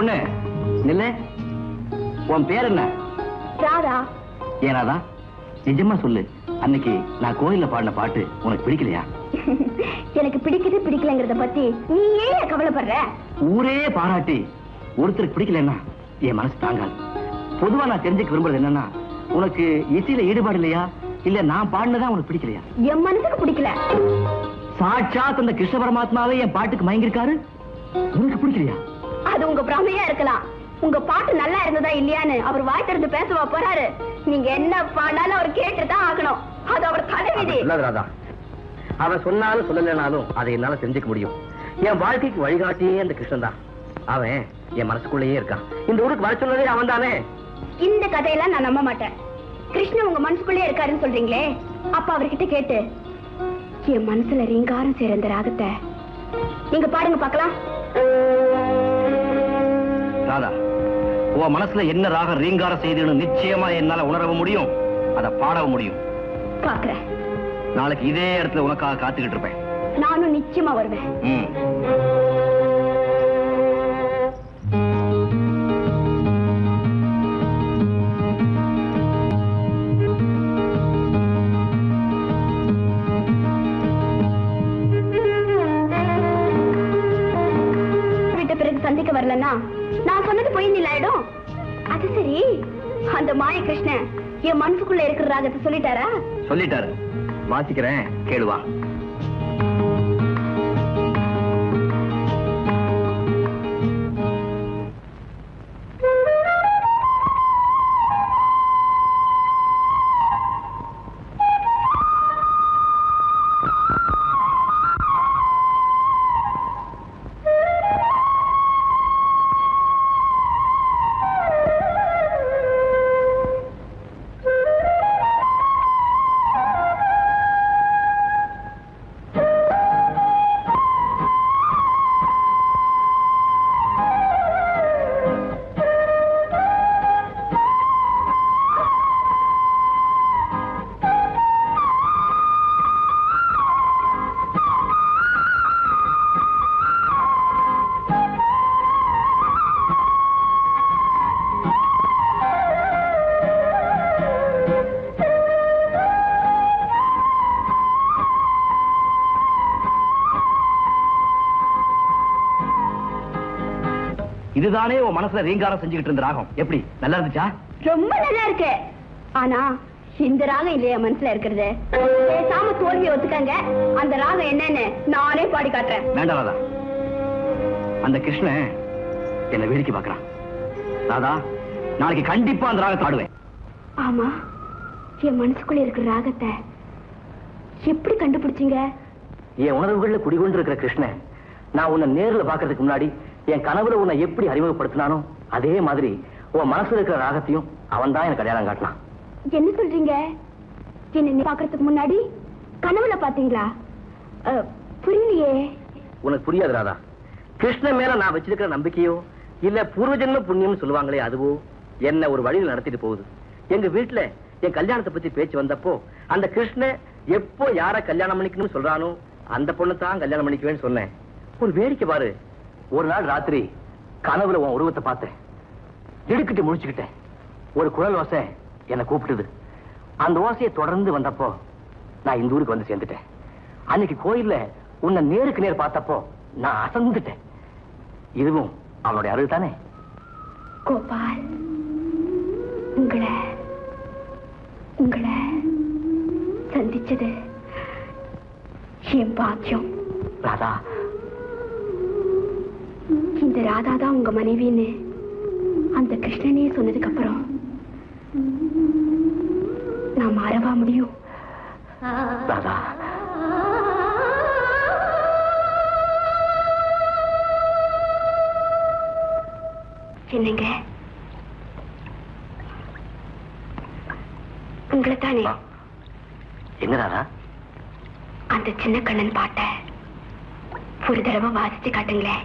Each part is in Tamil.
நில்ல. உன் பேர் என்ன? ராதா. ஏனாதா நிஜமா சொல்லு. அன்னைக்கு நான் கோயில்ல பாடின பாட்டு உனக்கு பிடிக்கலையா? எனக்கு பிடிக்குது பிடிக்கலங்கிறத பத்தி நீ ஏன் கவலைப்படுற? ஊரே பாராட்டி ஒருத்தருக்கு பிடிக்கலன்னா என் மனசு தாங்காது. பொதுவா நான் தெரிஞ்சுக்க விரும்புறது என்னன்னா உனக்கு இசையில ஈடுபாடு இல்லையா? இல்ல நான் பாடினதா உனக்கு பிடிக்கலையா? என் மனசுக்கு பிடிக்கல. சாட்சாத் அந்த கிருஷ்ண பரமாத்மாவே என் பாட்டுக்கு மயங்கிருக்காரு உனக்கு பிடிக்கலையா? அது உங்க பிரமையா இருக்கலாம். உங்க பாட்டு நல்லா இருந்ததா இல்லையான்னு அவர் வாய் திறந்து பேசவா போறாரு. நீங்க என்ன பாடாலும் அவர் கேட்டுதான் ஆகணும். அது அவர் தலைவிதி. அவன் சொன்னாலும் சொல்லலைனாலும் அதை என்னால தெரிஞ்சுக்க முடியும். என் வாழ்க்கைக்கு வழிகாட்டியே அந்த கிருஷ்ணன் தான் அவன் என் மனசுக்குள்ளேயே இருக்கான். இந்த ஊருக்கு வர சொன்னதே அவன் தானே இந்த கதையெல்லாம் நான் நம்ப மாட்டேன். கிருஷ்ணன் உங்க மனசுக்குள்ளே இருக்காருன்னு சொல்றீங்களே? அப்ப அவர்கிட்ட கேட்டு என் மனசுல ரீங்காரம் சேர இந்த ராகத்தை நீங்க பாடுங்க பார்க்கலாம். ராதா உன் மனசுல என்ன ராகம் ரீங்காரம் செய்துன்னு நிச்சயமா என்னால உணரவும் முடியும் அதை பாடவும் முடியும். பாக்குறேன் நாளைக்கு இதே இடத்துல உனக்காக காத்துக்கிட்டு இருப்பேன். நானும் நிச்சயமா வருவேன். அந்த மாய கிருஷ்ணன் என் மனசுக்குள்ள இருக்கிற ராகத்தை சொல்லிட்டாரா? சொல்லிட்டாரு. வாசிக்கிறேன் கேளுவா இதுதானே உன் மனசுல ரீங்காரம் செஞ்சுக்கிட்டு இருந்த ராகம். எப்படி? நல்லா இருந்துச்சா? ரொம்ப நல்லா இருக்கு. ஆனா இந்த ராகம் இல்லையா மனசுல இருக்கிறது? பேசாம தோல்வியை ஒத்துக்கங்க. அந்த ராகம் என்னன்னு நானே பாடி காட்டுறேன். வேண்டாம் அந்த கிருஷ்ணன் என்ன வேடிக்கை பார்க்கறான். ராதா நாளைக்கு கண்டிப்பா அந்த ராகத்தை ஆடுவேன் ஆமா என் மனசுக்குள்ள இருக்கிற ராகத்தை எப்படி கண்டுபிடிச்சீங்க? என் உணர்வுகள்ல குடிகொண்டு இருக்கிற கிருஷ்ணன் நான் உன்னை நேர்ல பாக்குறதுக்கு முன்னாடி என் கனவுல உன்னை எப்படி அறிமுகப்படுத்தினானோ அதே மாதிரி உன் மனசுல இருக்கிற ராகத்தையும் அவன் தான் எனக்கு அடையாளம் காட்டினான். என்ன சொல்றீங்க? என்ன பாக்குறதுக்கு முன்னாடி கனவுல பாத்தீங்களா புரியலையே. உனக்கு புரியாது ராதா. கிருஷ்ணன் மேல நான் வச்சிருக்கிற நம்பிக்கையோ இல்ல பூர்வ ஜென்ம புண்ணியம்னு சொல்லுவாங்களே அதுவோ என்ன ஒரு வழியில் நடத்திட்டு போகுது. எங்க வீட்டுல என் கல்யாணத்தை பத்தி பேச்சு வந்தப்போ அந்த கிருஷ்ணன் எப்போ யார கல்யாணம் பண்ணிக்கணும்னு சொல்றானோ அந்த பொண்ணு தான் கல்யாணம் பண்ணிக்குவேன்னு சொன்னேன். ஒரு வேடிக்கை பாரு. ஒரு நாள் ராத்திரி கனவுல உன் உருவத்தை பார்த்தேன். திடுக்கிட்டு முழிச்சுக்கிட்டேன். ஒரு குழல் ஓசை என்னை கூப்பிட்டுது. அந்த ஓசையை தொடர்ந்து வந்தப்போ நான் இந்த ஊருக்கு வந்து சேர்ந்துட்டேன். அன்னைக்கு கோயில்ல உன்னை நேருக்கு நேர் பார்த்தப்போ நான் அசந்துட்டேன். இதுவும் அவனுடைய அருள் தானே? கோபால் உங்களை உங்களை சந்திச்சது என் பாக்கியம். ராதா இந்த ராதா தான் உங்க மனைவின்னு அந்த கிருஷ்ணனே சொன்னதுக்கு அப்புறம் நான் மாறவா முடியும்? ராதா. என்னங்க? உங்களை தானே என்ன ராதா? அந்த சின்ன கண்ணன் பாட்ட ஒரு தடவை வாசிச்சு காட்டுங்களேன்.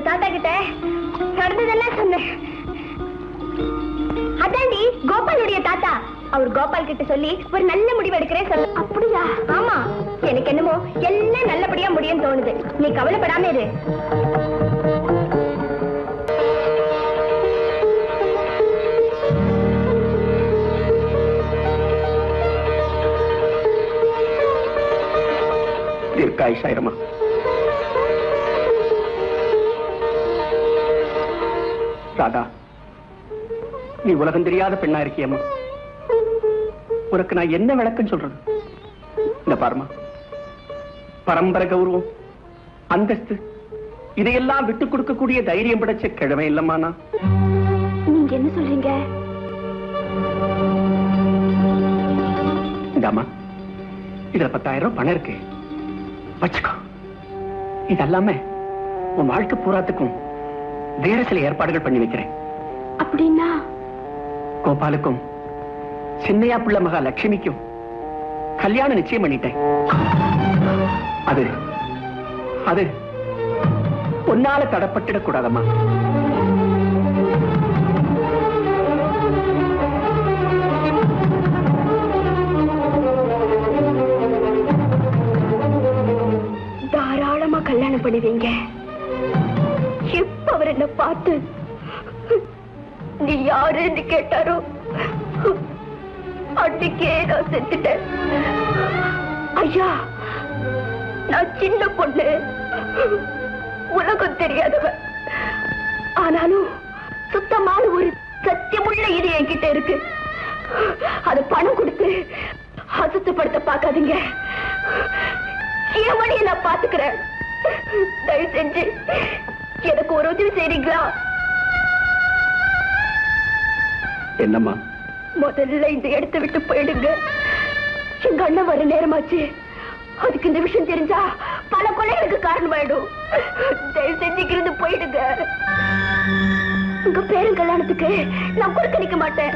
அந்த தாத்தா கிட்ட நடந்ததெல்லாம் சொன்னேன். அதான்டி கோபாலுடைய தாத்தா. அவர் கோபால் கிட்ட சொல்லி ஒரு நல்ல முடிவு எடுக்கிறேன் சொல்ல அப்படியா? ஆமா. எனக்கு என்னமோ எல்லாம் நல்லபடியா முடியும் தோணுது. நீ கவலைப்படாம இரு. தீர்க்காயுஷாயிரமா ராதா நீ உலகம் தெரியாத பெண்ணா இருக்கியம்மா. உனக்கு நான் என்ன விளக்கம் சொல்றது? இந்த பாருமா பரம்பரை கௌரவம் அந்தஸ்து இதையெல்லாம் விட்டு கொடுக்கக்கூடிய தைரியம் படைச்ச கிழமை இல்லம்மா நான் நீங்க என்ன சொல்றீங்க? இந்தாம்மா. இதுல பத்தாயிரம் ரூபாய் பணம் இருக்கு. வச்சுக்கோ. இதெல்லாம உன் வாழ்க்கை பூராத்துக்கும் வேற சில ஏற்பாடுகள் பண்ணி வைக்கிறேன். அப்படின்னா? கோபாலுக்கும் சின்னையா புள்ள மகா லட்சுமிக்கும் கல்யாணம் நிச்சயம் பண்ணிட்டேன். அது அது உன்னால தடப்பட்டுடக் கூடாதம்மா. தாராளமா கல்யாணம் பண்ணுவீங்க. அவர் என்ன பார்த்து நீ யாருன்னு கேட்டாரோ? அன்னைக்கே நான் செத்துட்டேன். ஐயா நான் சின்ன பொண்ணு. உலகம் தெரியாதவ ஆனாலும் சுத்தமான ஒரு சத்தியமுள்ள இது என்கிட்ட இருக்கு. அது பணம் கொடுத்து அசுத்தப்படுத்த பார்க்காதீங்க. என் வழியை நான் பாத்துக்கிறேன் தயவு செஞ்சு எனக்கு ஒரு உதவி செய்றீங்களா? என்னம்மா? முதல்ல இந்த இடத்தை விட்டு போயிடுங்க. எங்க அண்ணன் வர நேரமாச்சு. அதுக்கு இந்த விஷயம் தெரிஞ்சா பல கொலைகளுக்கு காரணமாயிடும். தயவு செஞ்சு இங்கிருந்து போயிடுங்க. உங்க பேரும் கல்யாணத்துக்கு நான் குறுக்க நிக்க மாட்டேன்.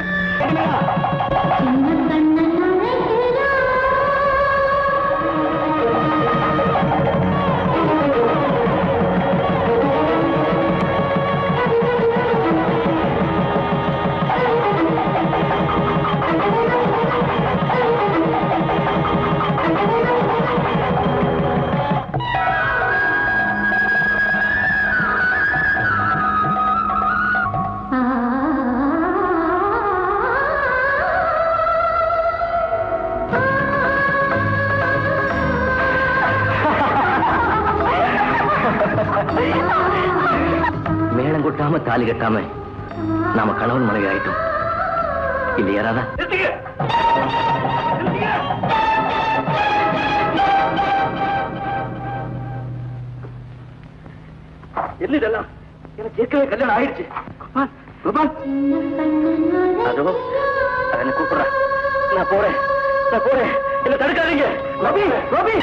தாலி கட்டாம நாம கணவன் மனைவி ஆயிட்டோம். இல்லையா ராதா? என்ன இதெல்லாம்? எனக்கு ஏற்கனவே கல்யாணம் ஆயிடுச்சு. கோபால், கோபால்! அதோ அவன் கூப்பிடுறா. நான் போறேன். நான் போறேன். என்ன தடுக்காதீங்க. ரவி ரவி